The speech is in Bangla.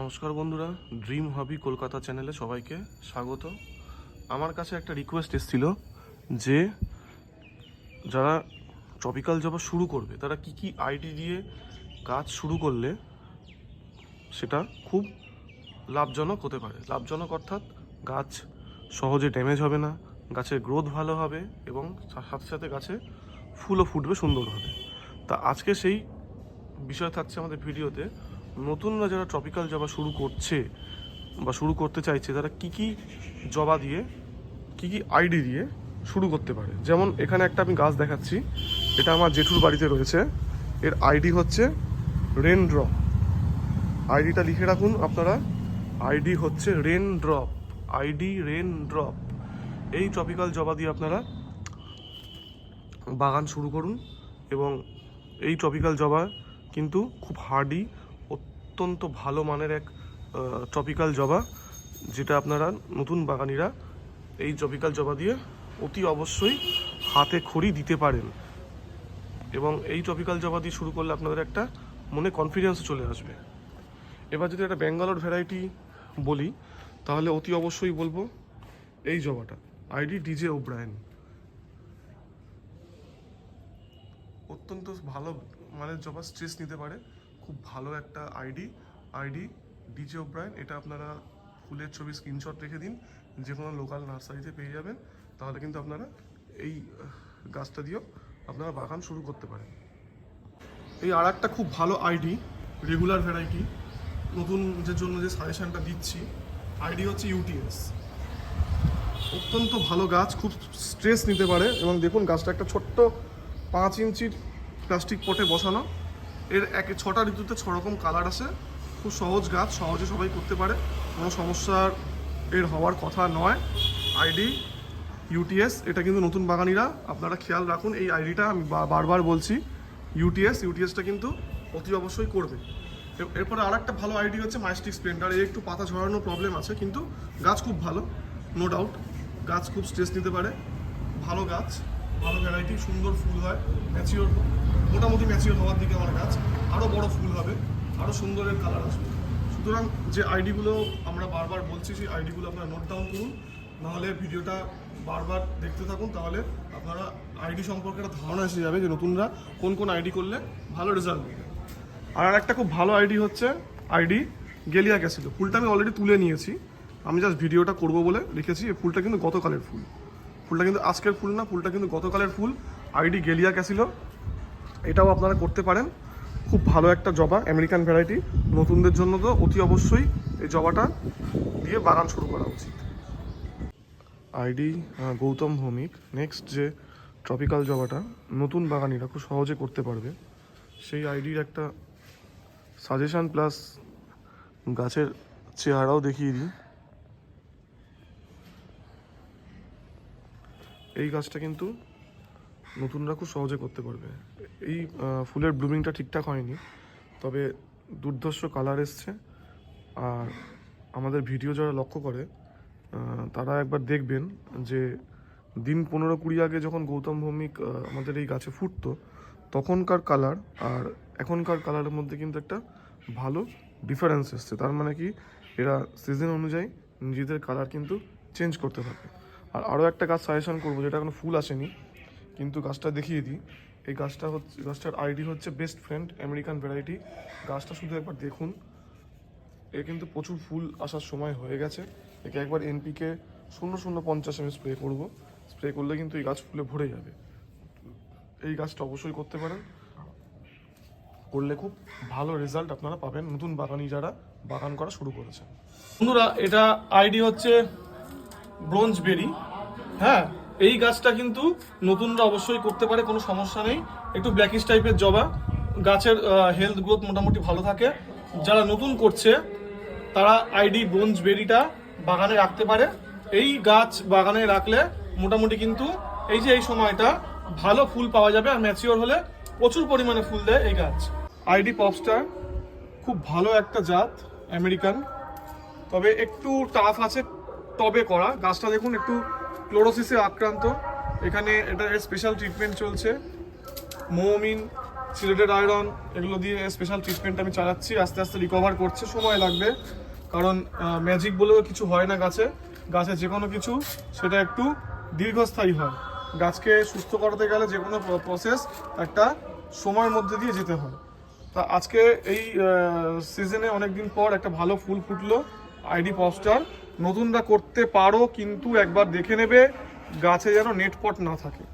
নমস্কার বন্ধুরা ড্রিম হবি কলকাতা চ্যানেলে সবাইকে স্বাগত। আমার কাছে একটা রিকোয়েস্ট এসেছিল যে যারা ট্রপিক্যাল জবা শুরু করবে, তারা কি কি আইডি দিয়ে কাজ শুরু করলে সেটা খুব লাভজনক হতে পারে। লাভজনক অর্থাৎ গাছ সহজে ড্যামেজ হবে না, গাছের গ্রোথ ভালো হবে এবং সাথে সাথে গাছে ফুলও ফুটবে, সুন্দর হবে। তা আজকে সেই বিষয় থাকছে আমাদের ভিডিওতে নতুনরা যারা ট্রপিক্যাল জবা শুরু করছে বা শুরু করতে চাইছে, তারা কি কি জবা দিয়ে, কি কি আইডি দিয়ে শুরু করতে পারে? যেমন এখানে একটা আমি গাছ দেখাচ্ছি, এটা আমার জেঠুর বাড়িতে রয়েছে। এর আইডি হচ্ছে রেন ড্রপ আইডিটা লিখে রাখুন আপনারা। আইডি হচ্ছে rain drop ID rain drop এই ট্রপিক্যাল জবা দিয়ে আপনারা বাগান শুরু করুন এবং এই ট্রপিক্যাল জবা কিন্তু খুব হার্ডি অত্যন্ত ভালো মানের এক ট্রপিক্যাল জবা, যেটা আপনারা নতুন বাগানিরা এই ট্রপিক্যাল জবা দিয়ে অতি অবশ্যই হাতে খড়ি দিতে পারেন। এবং এই ট্রপিক্যাল জবা দিয়ে শুরু করলে আপনাদের একটা মনে কনফিডেন্স চলে আসবে। এবার যদি একটা ব্যাঙ্গালোর ভ্যারাইটি বলি, তাহলে অতি অবশ্যই বলব এই জবাটা। আইডি ডিজে ওব্রায়ন অত্যন্ত ভালো মানের জবা স্ট্রেস নিতে পারে। খুব ভালো একটা আইডি আইডি, ডিজে ওব্রায়ন এটা আপনারা ফুলের ছবি স্ক্রিনশট রেখে দিন, যে কোনো লোকাল নার্সারিতে পেয়ে যাবেন। তাহলে কিন্তু আপনারা এই গাছটা দিয়েও আপনারা বাগান শুরু করতে পারেন। এই আর একটা খুব ভালো আইডি রেগুলার ভ্যারাইটি নতুন যে জন্য যে সাজেশনটা দিচ্ছি, আইডি হচ্ছে ইউটিএস অত্যন্ত ভালো গাছ, খুব স্ট্রেস নিতে পারে। এবং দেখুন, গাছটা একটা ছোট্ট পাঁচ ইঞ্চির প্লাস্টিক পটে বসানো। এর এক ছটা ঋতুতে ছ রকম কালার আসে। খুব সহজ গাছ, সহজে সবাই করতে পারে। কোনো সমস্যার এর হওয়ার কথা নয়। আইডি ইউটিএস এটা কিন্তু নতুন বাগানিরা, আপনারা খেয়াল রাখুন, এই আইডিটা আমি বারবার বলছি ইউটিএস ইউটিএসটা কিন্তু অতি অবশ্যই করবে। এরপরে আর একটা ভালো আইডি হচ্ছে মাইস্টিক স্প্লেন্ডার এর একটু পাতা ঝরানোর প্রবলেম আছে, কিন্তু গাছ খুব ভালো নো ডাউট গাছ খুব স্ট্রেস নিতে পারে। ভালো গাছ। ভালো ভ্যারাইটি, সুন্দর ফুল হয়, ম্যাচিওর, মোটামুটি ম্যাচিওর হওয়ার দিকে আমার গাছ আরও বড় ফুল হবে আরও সুন্দরের কালার আসবে। সুতরাং যে আইডিগুলো আমরা বারবার বলছি, সেই আইডিগুলো আপনারা নোট ডাউন করুন, নাহলে ভিডিওটা বারবার দেখতে থাকুন, তাহলে আপনারা আইডি সম্পর্কে একটা ধারণা এসে যাবে যে নতুনরা কোন কোন আইডি করলে ভালো রেজাল্ট দেবে আর একটা খুব ভালো আইডি হচ্ছে আইডি গেলিয়া ক্যাসিল ফুলটা আমি অলরেডি তুলে নিয়েছি। আমি জাস্ট ভিডিওটা করব বলে রেখেছি। এই ফুলটা কিন্তু গতকালের ফুল। ফুলটা কিন্তু আজকের ফুল না, ফুলটা কিন্তু গতকালের ফুল। আইডি গেলিয়া ক্যাসিল। এটাও আপনারা করতে পারেন। খুব ভালো একটা জবা, আমেরিকান ভ্যারাইটি। নতুনদের জন্য তো অতি অবশ্যই এই জবাটা দিয়ে বাগান শুরু করা উচিত। আইডি গৌতম ভৌমিক। নেক্সট যে ট্রপিক্যাল জবাটা, নতুন বাগানিরা খুব সহজে করতে পারবে। সেই আইডির একটা সাজেশান প্লাস গাছের চেহারাও দেখিয়ে দিই। এই গাছটা কিন্তু নতুনরা খুব সহজে করতে পারবে। এই ফুলের ব্লুমিংটা ঠিকঠাক হয়নি, তবে দুর্ধর্ষ কালার এসছে। আর আমাদের ভিডিও যারা লক্ষ্য করে তারা একবার দেখবেন যে দিন পনেরো কুড়ি আগে যখন গৌতম ভৌমিক আমাদের এই গাছে ফুটতো, তখনকার কালার আর এখনকার কালারের মধ্যে কিন্তু একটা ভালো ডিফারেন্স এসছে। তার মানে কি, এরা সিজন অনুযায়ী নিজেদের কালার কিন্তু চেঞ্জ করতে থাকে আর আরও একটা গাছ সাজেশন করব, যেটা এখনও ফুল আসেনি, কিন্তু গাছটা দেখিয়ে দিই। এই গাছটা হচ্ছে গাছটার আইডি হচ্ছে বেস্ট ফ্রেন্ড আমেরিকান ভ্যারাইটি গাছটা শুধু একবার দেখুন। এ কিন্তু প্রচুর ফুল আসার সময় হয়ে গেছে। একে একবার এনপিকে শূন্য শূন্য পঞ্চাশ আমি স্প্রে করব। স্প্রে করলে কিন্তু এই গাছ ফুলে ভরে যাবে। এই গাছটা অবশ্যই করতে পারেন। করলে খুব ভালো রেজাল্ট আপনারা পাবেন। নতুন বাগানি যারা বাগান করা শুরু করেছেন। বন্ধুরা, এটা আইডি হচ্ছে ব্রোঞ্জ বেরি হ্যাঁ এই গাছটা কিন্তু নতুনরা অবশ্যই করতে পারে, কোনো সমস্যা নেই। একটু ব্ল্যাকিশ টাইপের জবা। গাছের হেলথ গ্রোথ মোটামুটি ভালো থাকে। যারা নতুন করছে, তারা আইডি ব্রোঞ্জ বেরিটা বাগানে রাখতে পারে। এই গাছ বাগানে রাখলে মোটামুটি কিন্তু এই যে এই সময়টা ভালো ফুল পাওয়া যাবে আর ম্যাচিওর হলে প্রচুর পরিমাণে ফুল দেয় এই গাছ। আইডি পপস্টার খুব ভালো একটা জাত আমেরিকান তবে একটু টাফ আছে, টবে করা। গাছটা দেখুন, একটু ক্লোরোসিসে আক্রান্ত। এখানে এটা স্পেশাল ট্রিটমেন্ট চলছে। মোমিন, সিলেটেড আয়রন, এগুলো দিয়ে স্পেশাল ট্রিটমেন্ট আমি চালাচ্ছি। আস্তে আস্তে রিকভার করছে, সময় লাগবে। কারণ ম্যাজিক বলেও কিছু হয় না গাছে। গাছে যে কোনো কিছু, সেটা একটু দীর্ঘস্থায়ী হয়। গাছকে সুস্থ করাতে গেলে যে কোনো প্রসেস একটা সময়ের মধ্যে দিয়ে যেতে হয়। তা আজকে এই সিজনে অনেকদিন পর একটা ভালো ফুল ফুটলো। ID poster. নতুনরা করতে পারো কিন্তু একবার দেখে নেবে গাছে যেন নেটপট না থাকে।